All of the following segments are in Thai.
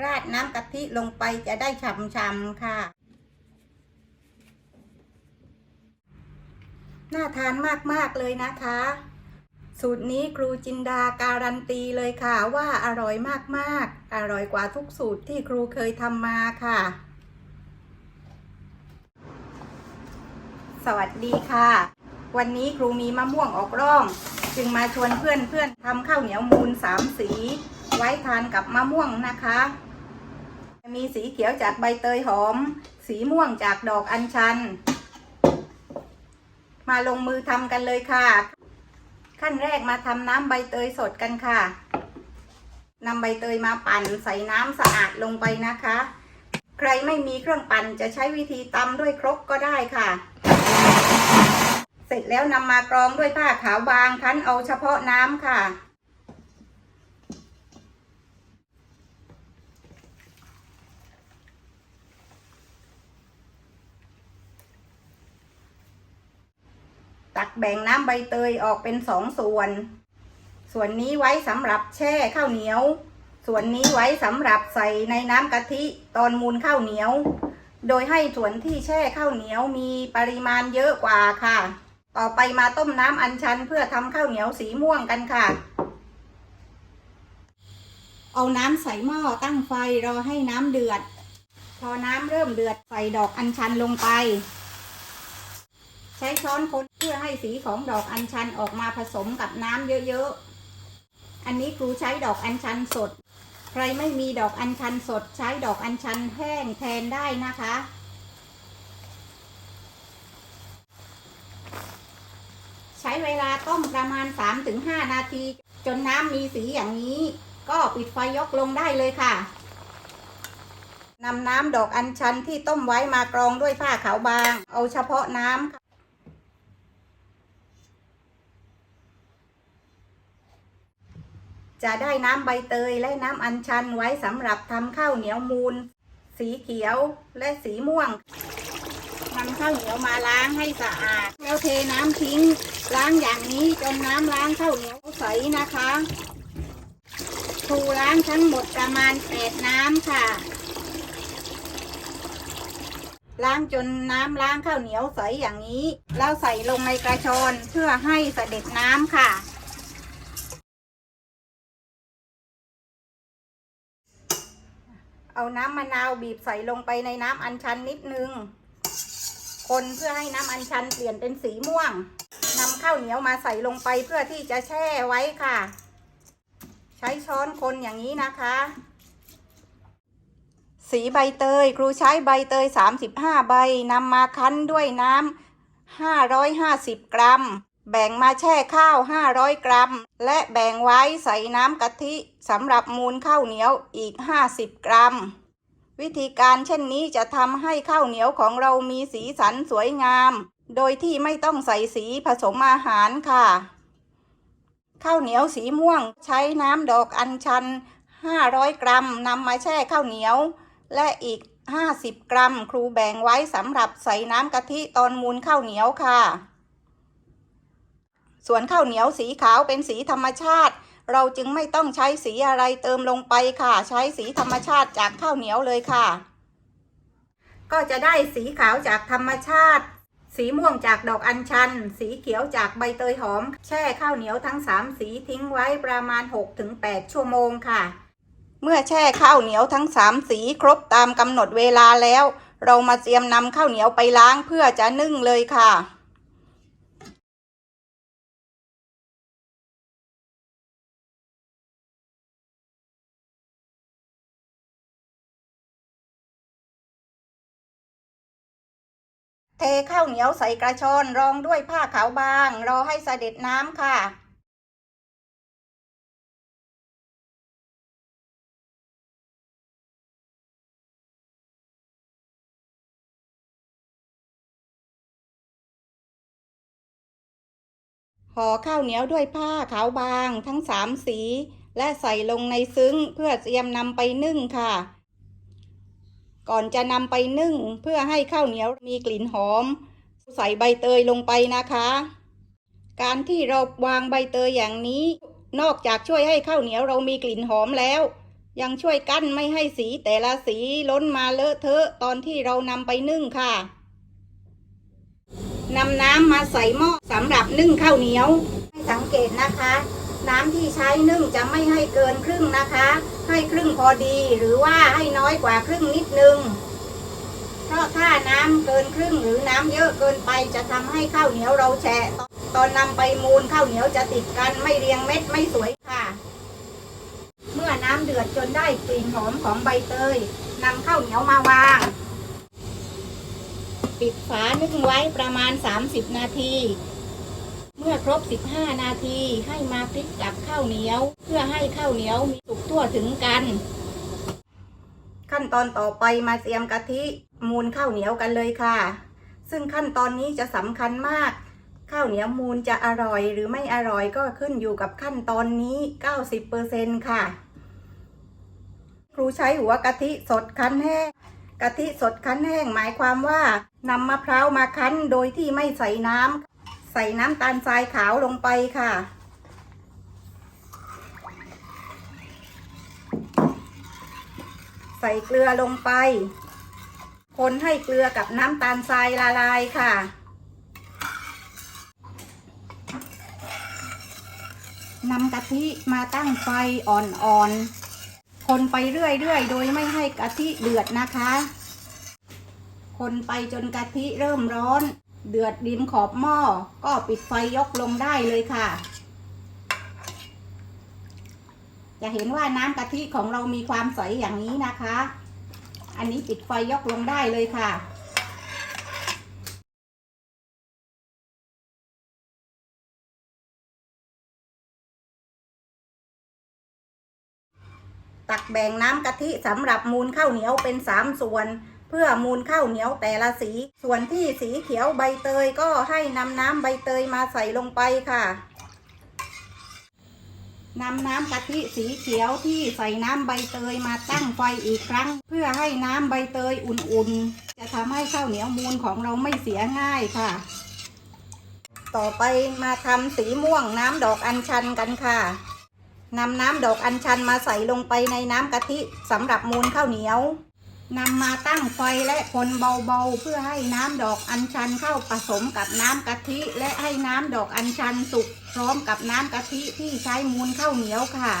ราดน้ำกะทิลงไปจะได้ฉ่ำๆค่ะ น่าทานมากๆเลยนะคะ สูตรนี้ครูจินดาการันตีเลยค่ะว่าอร่อยมากๆ อร่อยกว่าทุกสูตรที่ครูเคยทำมาค่ะ สวัสดีค่ะ วันนี้ครูมีมะม่วงออกร่อง จึงมาชวนเพื่อนเพื่อนๆทำข้าวเหนียวมูลสามสี ไว้ทานกับมะม่วงนะคะ มีสีเขียวจากใบเตยหอม สีม่วงจากดอกอัญชัน มาลงมือทำกันเลยค่ะ ขั้นแรกมาทำน้ำใบเตยสดกันค่ะนำใบเตยมาปั่นใส่น้ำสะอาดลงไปนะคะ ใครไม่มีเครื่องปั่นจะใช้วิธีตำด้วยครกก็ได้ค่ะ เสร็จแล้วนำมากรองด้วยผ้าขาวบางคั้นเอาเฉพาะน้ำค่ะ ตักแบ่งน้ำใบเตยออกเป็นสองส่วน ส่วนนี้ไว้สำหรับแช่ข้าวเหนียว ส่วนนี้ไว้สำหรับใส่ในน้ำกะทิตอนมูลข้าวเหนียว โดยให้ส่วนที่แช่ข้าวเหนียวมีปริมาณเยอะกว่าค่ะ ต่อไปมาต้มน้ำอัญชันเพื่อทำข้าวเหนียวสีม่วงกันค่ะ เอาน้ำใส่หม้อตั้งไฟรอให้น้ำเดือด พอน้ำเริ่มเดือดใส่ดอกอัญชันลงไป ช้ช้อนคนเพื่อให้สีของดอกอัญชันออกมาผสมกับน้ำเยอะๆ อันนี้ครูใช้ดอกอัญชันสด ใครไม่มีดอกอัญชันสด ใช้ดอกอัญชันแห้งแทนได้นะคะ ใช้เวลาต้มประมาณ 3-5 นาที จนน้ำมีสีอย่างนี้ ก็ปิดไฟยกลงได้เลยค่ะนำน้ำดอกอัญชันที่ต้มไว้มากรองด้วยผ้าขาวบาง เอาเฉพาะน้ำค่ะ จะได้น้ำใบเตยและน้ำอัญชันไว้สำหรับทำข้าวเหนียวมูล สีเขียวและสีม่วงนำข้าวเหนียวมาล้างให้สะอาด แล้วเทน้ำทิ้ง ล้างอย่างนี้จนน้ำล้างข้าวเหนียวใสนะคะครูล้างทั้งหมดประมาณแปดน้ำค่ะ ล้างจนน้ำล้างข้าวเหนียวใสอย่างนี้ แล้วใส่ลงในกระชอนเพื่อให้เสด็จน้ำค่ะ เอาน้ำมะนาวบีบใส่ลงไปในน้ำอัญชันนิดนึง คนเพื่อให้น้ำอัญชันเปลี่ยนเป็นสีม่วงนำข้าวเหนียวมาใส่ลงไปเพื่อที่จะแช่ไว้ค่ะ ใช้ช้อนคนอย่างนี้นะคะ สีใบเตย ครูใช้ใบเตย 35 ใบนำมาคั้นด้วยน้ำ550 กรัม แบ่งมาแช่ข้าว 500 กรัม และแบ่งไว้ใส่น้ำกะทิสำหรับมูลข้าวเหนียวอีก 50 กรัม วิธีการเช่นนี้จะทำให้ข้าวเหนียวของเรามีสีสันสวยงาม โดยที่ไม่ต้องใส่สีผสมอาหารค่ะ ข้าวเหนียวสีม่วงใช้น้ำดอกอัญชัน 500 กรัมนำมาแช่ข้าวเหนียว และอีก 50 กรัม ครูแบ่งไว้สำหรับใส่น้ำกะทิตอนมูลข้าวเหนียวค่ะ ส่วนข้าวเหนียวสีขาวเป็นสีธรรมชาติ เราจึงไม่ต้องใช้สีอะไรเติมลงไปค่ะ ใช้สีธรรมชาติจากข้าวเหนียวเลยค่ะ ก็จะได้สีขาวจากธรรมชาติ สีม่วงจากดอกอัญชัน สีเขียวจากใบเตยหอม แช่ข้าวเหนียวทั้ง 3 สีทิ้งไว้ประมาณ 6-8 ชั่วโมงค่ะ เมื่อแช่ข้าวเหนียวทั้ง 3 สีครบตามกำหนดเวลาแล้ว เรามาเตรียมนำข้าวเหนียวไปล้างเพื่อจะนึ่งเลยค่ะ เทข้าวเหนียวใส่กระชอนรองด้วยผ้าขาวบาง รอให้เสด็จน้ำค่ะ ห่อข้าวเหนียวด้วยผ้าขาวบางทั้งสามสี และใส่ลงในซึ้งเพื่อเตรียมนำไปนึ่งค่ะ ก่อนจะนำไปนึ่งเพื่อให้ข้าวเหนียวมีกลิ่นหอม ใส่ใบเตยลงไปนะคะ การที่เราวางใบเตยอย่างนี้ นอกจากช่วยให้ข้าวเหนียวเรามีกลิ่นหอมแล้ว ยังช่วยกั้นไม่ให้สีแต่ละสีล้นมาเลอะเทอะตอนที่เรานำไปนึ่งค่ะนำน้ำมาใส่หม้อสำหรับนึ่งข้าวเหนียวให้สังเกตนะคะ น้ำที่ใช้นึ่งจะไม่ให้เกินครึ่งนะคะ ให้ครึ่งพอดีหรือว่าให้น้อยกว่าครึ่งนิดนึง เพราะถ้าน้ำเกินครึ่งหรือน้ำเยอะเกินไปจะทำให้ข้าวเหนียวเราแฉะตอนนำไปมูลข้าวเหนียวจะติดกันไม่เรียงเม็ดไม่สวยค่ะ เมื่อน้ำเดือดจนได้กลิ่นหอมของใบเตยนำข้าวเหนียวมาวาง ปิดฝานึ่งไว้ประมาณ 30 นาที เมื่อครบ 15 นาทีให้มาพลิกกลับข้าวเหนียว เพื่อให้ข้าวเหนียวมีสุกทั่วถึงกัน ขั้นตอนต่อไปมาเตรียมกะทิมูลข้าวเหนียวกันเลยค่ะ ซึ่งขั้นตอนนี้จะสำคัญมาก ข้าวเหนียวมูลจะอร่อยหรือไม่อร่อยก็ขึ้นอยู่กับขั้นตอนนี้ 90%ค่ะ ครูใช้หัวกะทิสดคั้นแห้งกะทิสดคั้นแห้งหมายความว่านำมะพร้าวมาคั้นโดยที่ไม่ใส่น้ำ ใส่น้ำตาลทรายขาวลงไปค่ะ ใส่เกลือลงไป คนให้เกลือกับน้ำตาลทรายละลายค่ะ นำกะทิมาตั้งไฟอ่อนๆ คนไปเรื่อยๆ โดยไม่ให้กะทิเดือดนะคะ คนไปจนกะทิเริ่มร้อน เดือดริมขอบหม้อก็ปิดไฟยกลงได้เลยค่ะ จะเห็นว่าน้ำกะทิของเรามีความใสอย่างนี้นะคะ อันนี้ปิดไฟยกลงได้เลยค่ะตักแบ่งน้ำกะทิสำหรับมูลข้าวเหนียวเป็นสามส่วน เพื่อมูลข้าวเหนียวแต่ละสี ส่วนที่สีเขียวใบเตยก็ให้นำน้ำใบเตยมาใส่ลงไปค่ะนำน้ำกะทิสีเขียวที่ใส่น้ำใบเตยมาตั้งไฟอีกครั้ง เพื่อให้น้ำใบเตยอุ่นๆ จะทำให้ข้าวเหนียวมูลของเราไม่เสียง่ายค่ะ ต่อไปมาทำสีม่วงน้ำดอกอัญชันกันค่ะนำน้ำดอกอัญชันมาใส่ลงไปในน้ำกะทิสำหรับมูลข้าวเหนียว นำมาตั้งไฟและคนเบาๆ เพื่อให้น้ำดอกอัญชันเข้าผสมกับน้ำกะทิ และให้น้ำดอกอัญชันสุกพร้อมกับน้ำกะทิที่ใช้มูลข้าวเหนียวค่ะ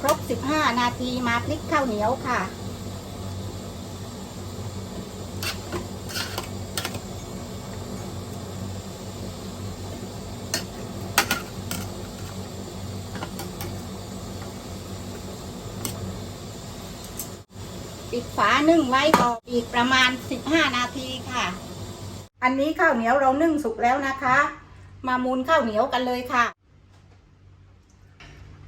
ครบ 15 นาทีมาพลิกข้าวเหนียวค่ะ ปิดฝานึ่งไว้ต่ออีกประมาณ 15 นาทีค่ะ อันนี้ข้าวเหนียวเรานึ่งสุกแล้วนะคะ มามูลข้าวเหนียวกันเลยค่ะ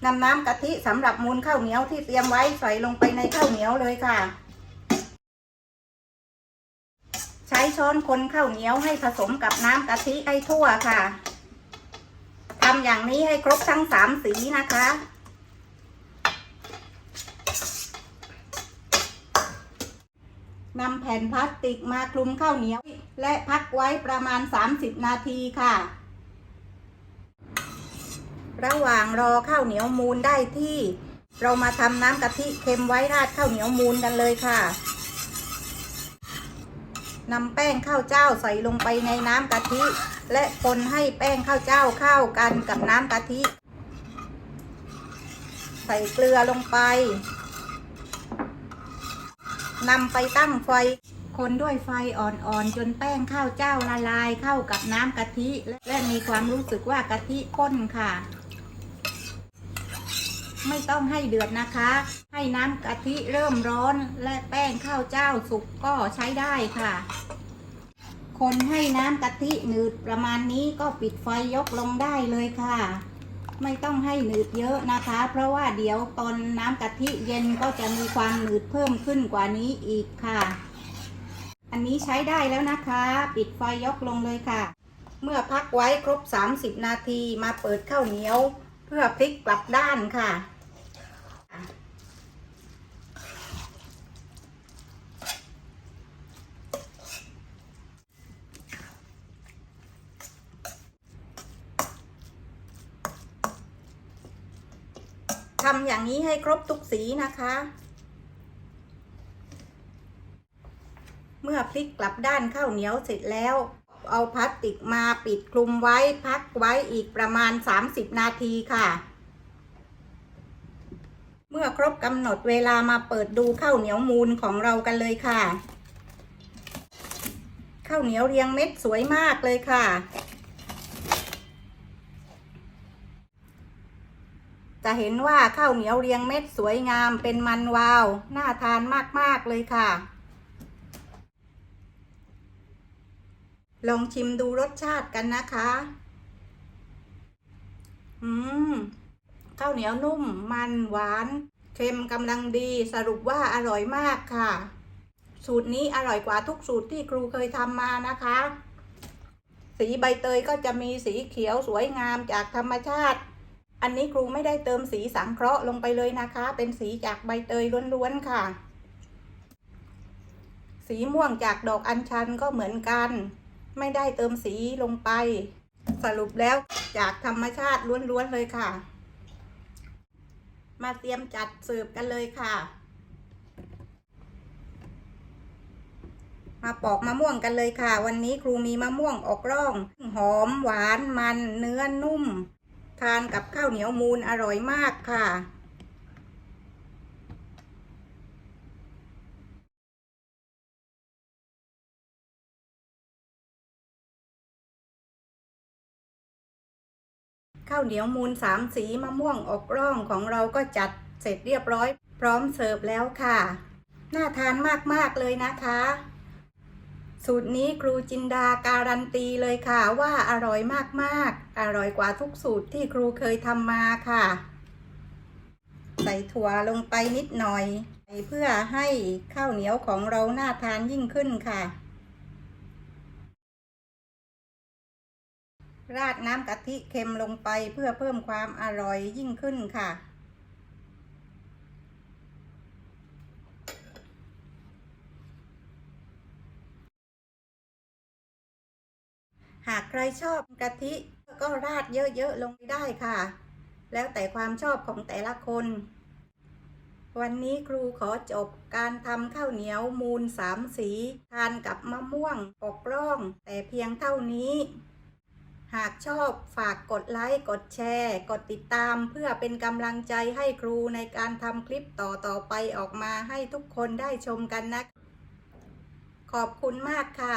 นำน้ำกะทิสำหรับมูลข้าวเหนียวที่เตรียมไว้ใส่ลงไปในข้าวเหนียวเลยค่ะ ใช้ช้อนคนข้าวเหนียวให้ผสมกับน้ำกะทิให้ทั่วค่ะทำอย่างนี้ให้ครบทั้งสามสีนะคะ นำแผ่นพลาสติกมาคลุมข้าวเหนียว และพักไว้ประมาณ 30 นาทีค่ะ ระหว่างรอข้าวเหนียวมูลได้ที่ เรามาทำน้ำกะทิเค็มไว้ราดข้าวเหนียวมูลกันเลยค่ะนำแป้งข้าวเจ้าใส่ลงไปในน้ำกะทิ และคนให้แป้งข้าวเจ้าเข้ากันกับน้ำกะทิ ใส่เกลือลงไป นำไปตั้งไฟ คนด้วยไฟอ่อนๆ จนแป้งข้าวเจ้าละลายเข้ากับน้ำกะทิ และมีความรู้สึกว่ากะทิข้นค่ะ ไม่ต้องให้เดือดนะคะ ให้น้ำกะทิเริ่มร้อนและแป้งข้าวเจ้าสุกก็ใช้ได้ค่ะ คนให้น้ำกะทิหนืดประมาณนี้ก็ปิดไฟยกลงได้เลยค่ะ ไม่ต้องให้หนืดเยอะนะคะ เพราะว่าเดี๋ยวตอนน้ำกะทิเย็นก็จะมีความหนืดเพิ่มขึ้นกว่านี้อีกค่ะ อันนี้ใช้ได้แล้วนะคะ ปิดไฟยกลงเลยค่ะ เมื่อพักไว้ครบ 30 นาทีมาเปิดข้าวเหนียว เพื่อพลิกกลับด้านค่ะำ อย่างนี้ให้ครบทุกสีนะคะ เมื่อพลิกกลับด้านข้าวเหนียวเสร็จแล้ว เอาพลาสติกมาปิดคลุมไว้พักไว้อีกประมาณ 30 นาทีค่ะ เมื่อครบกำหนดเวลามาเปิดดูข้าวเหนียวมูลของเรากันเลยค่ะ ข้าวเหนียวเรียงเม็ดสวยมากเลยค่ะ จะเห็นว่าข้าวเหนียวเรียงเม็ดสวยงามเป็นมันวาว น่าทานมาก ๆ เลยค่ะ ลองชิมดูรสชาติกันนะคะ อืม ข้าวเหนียวนุ่ม มันหวาน เค็มกำลังดีสรุปว่าอร่อยมากค่ะ สูตรนี้อร่อยกว่าทุกสูตรที่ครูเคยทำมานะคะ สีใบเตยก็จะมีสีเขียวสวยงามจากธรรมชาติ อันนี้ครูไม่ได้เติมสีสังเคราะห์ลงไปเลยนะคะ เป็นสีจากใบเตยล้วนๆค่ะ สีม่วงจากดอกอัญชันก็เหมือนกัน ไม่ได้เติมสีลงไป สรุปแล้วจากธรรมชาติล้วนๆเลยค่ะ มาเตรียมจัดเสิร์ฟกันเลยค่ะ มาปอกมะม่วงกันเลยค่ะ วันนี้ครูมีมะม่วงออกร่อง หอมหวานมันเนื้อนุ่ม ทานกับข้าวเหนียวมูนอร่อยมากค่ะข้าวเหนียวมูลสามสีมะม่วงอกร่องของเราก็จัดเสร็จเรียบร้อย พร้อมเสิร์ฟแล้วค่ะ น่าทานมาก ๆ เลยนะคะ สูตรนี้ครูจินดาการันตีเลยค่ะว่าอร่อยมากๆ อร่อยกว่าทุกสูตรที่ครูเคยทำมาค่ะ ใส่ถั่วลงไปนิดหน่อย เพื่อให้ข้าวเหนียวของเราน่าทานยิ่งขึ้นค่ะ ราดน้ำกะทิเค็มลงไปเพื่อเพิ่มความอร่อยยิ่งขึ้นค่ะ หากใครชอบกะทิก็ราดเยอะๆลงได้ค่ะ แล้วแต่ความชอบของแต่ละคน วันนี้ครูขอจบการทำข้าวเหนียวมูลสามสีทานกับมะม่วงปกร่อง แต่เพียงเท่านี้ หากชอบฝากกดไลค์กดแชร์ กดติดตามเพื่อเป็นกำลังใจให้ครูในการทำคลิปต่อๆไปออกมาให้ทุกคนได้ชมกันนะขอบคุณมากค่ะ